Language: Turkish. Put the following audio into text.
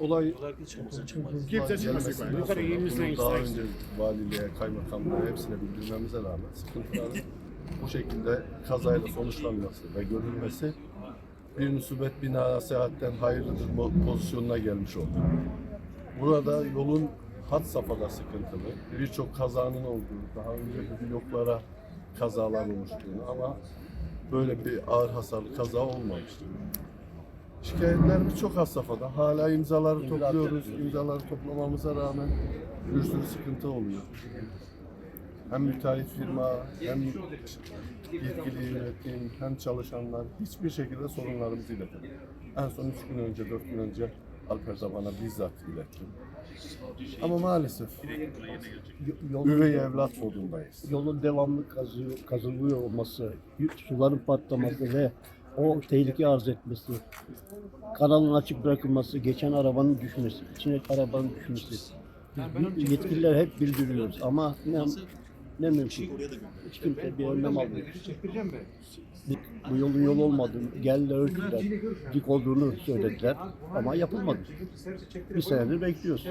Olay Kimse çıkmasın yukarı. Yukarı elimizden Daha önce valiliğe, kaymakamlığa hepsine bildirmemize rağmen sıkıntıların bu şekilde kazayla sonuçlanması ve görülmesi bir musibet bina seyahatten hayırlıdır pozisyonuna gelmiş oldu. Burada yolun hat safhada sıkıntılı, birçok kazanın olduğu, daha önce bu bloklara kazalar oluştuğunu ama böyle bir ağır hasarlı kaza olmamıştı. Şikayetlerimiz çok has safhada. Hala imzaları topluyoruz. İmzaları toplamamıza rağmen bir sürü sıkıntı oluyor. Hem müteahhit firma, hem yetkili yönetim, hem çalışanlar hiçbir şekilde sorunlarımızı iletmedi. En son üç gün önce, dört gün önce Alper de bana bizzat iletti. Ama maalesef Yol, üvey evlat modundayız. yolun devamlı kazıyor, kazılıyor olması, suların patlaması ve o tehlike arz etmesi, kanalın açık bırakılması, geçen arabanın düşmesi, içine arabanın düşmesi. Biz yetkililer hep bildiriyoruz ama ne, ne mümkün. Hiç kimse bir önlem almıyor. Bu yolun yol olmadığını, geldiler ölçüler, dik olduğunu söylediler ama yapılmadı. Bir senedir bekliyoruz.